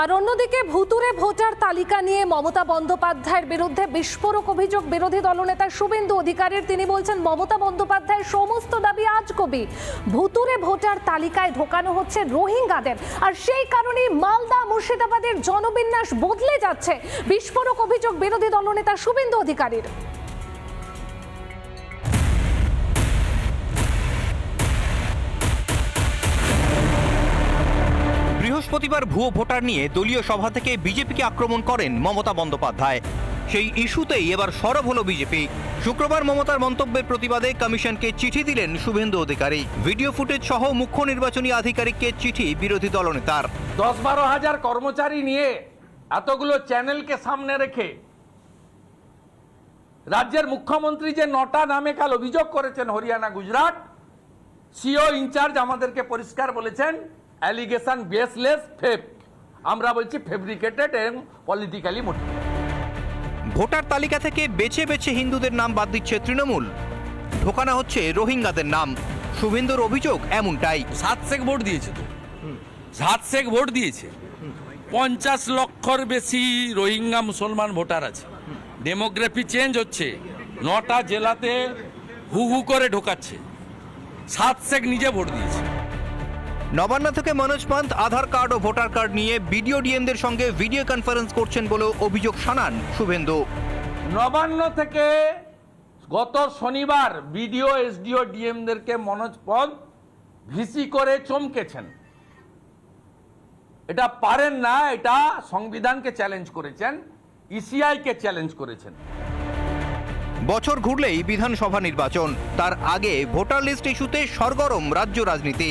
আর অন্যদিকে ভুতুরে ভোটার তালিকা নিয়ে মমতা বন্দ্যোপাধ্যায়ের বিরুদ্ধে বিস্ফোরক অভিযোগ বিরোধী দলনেতা শুভেন্দু অধিকারীর। তিনি বলছেন, মমতা বন্দ্যোপাধ্যায়ের সমস্ত দাবি আজ কবি। ভুতুরে ভোটার তালিকায় ঢোকানো হচ্ছে রোহিঙ্গাদের। আর সেই কারণেই মালদা মুর্শিদাবাদের জনবিন্যাস বদলে যাচ্ছে। বিস্ফোরক অভিযোগ বিরোধী দলনেতা শুভেন্দু অধিকারীর। বৃহস্পতিবার ভুয়ো ভোটার নিয়ে দলীয় সভা থেকে বিজেপিকে আক্রমণ করেন মমতা বন্দ্যোপাধ্যায়। সেই ইস্যুতেই এবার সরব হলো বিজেপি। শুক্রবার মমতার মন্তব্যের প্রতিবাদে কমিশনকে চিঠি দিলেন শুভেন্দু অধিকারী। ভিডিও ফুটেজ সহ মুখ্য নির্বাচনী আধিকারিককে চিঠি বিরোধী দলনেতার। দশ বারো হাজার কর্মচারী নিয়ে এতগুলো চ্যানেলকে সামনে রেখে রাজ্যের মুখ্যমন্ত্রী যে নটা নামে কাল অভিযোগ করেছেন, হরিয়ানা, গুজরাট, সিও ইনচার্জ আমাদেরকে পরিষ্কার বলেছেন অ্যালিগেশন বেসলেস ফেক আমরা বলছি ফেব্রিকেটেড এবং পলিটিক্যালি মোটিভ ভোটার তালিকা থেকে বেছে বেছে হিন্দুদের নাম বাদ দিচ্ছে তৃণমূল। ঢোকানো হচ্ছে রোহিঙ্গাদের নাম। শুভেন্দুর অভিযোগ এমনটাই। সাত সেক ভোট দিয়েছে তো। সাত সেক ভোট দিয়েছে। পঞ্চাশ লক্ষর বেশি রোহিঙ্গা মুসলমান ভোটার আছে। ডেমোগ্রাফি চেঞ্জ হচ্ছে। নটা জেলাতে হু হু করে ঢোকাচ্ছে। সাত সেক নিজে ভোট দিয়েছে। নবান্ন থেকে মনোজ পান্ত আধার কার্ড ও ভোটার কার্ড নিয়ে বিডিও ডিএমদের সঙ্গে ভিডিও কনফারেন্স করছেন বলেও অভিযোগ শানান শুভেন্দু। নবান্ন থেকে গত শনিবার বিডিও এসডিও ডিএমদেরকে মনোজ পদ ভিসি করে চমকেছেন। এটা পারেন না এটা সংবিধানকে চ্যালেঞ্জ করেছেন ইসিআইকে চ্যালেঞ্জ করেছেন। বছর ঘুরলেই বিধানসভা নির্বাচন তার আগে ভোটার লিস্ট ইস্যুতে সরগরম রাজ্য রাজনীতি।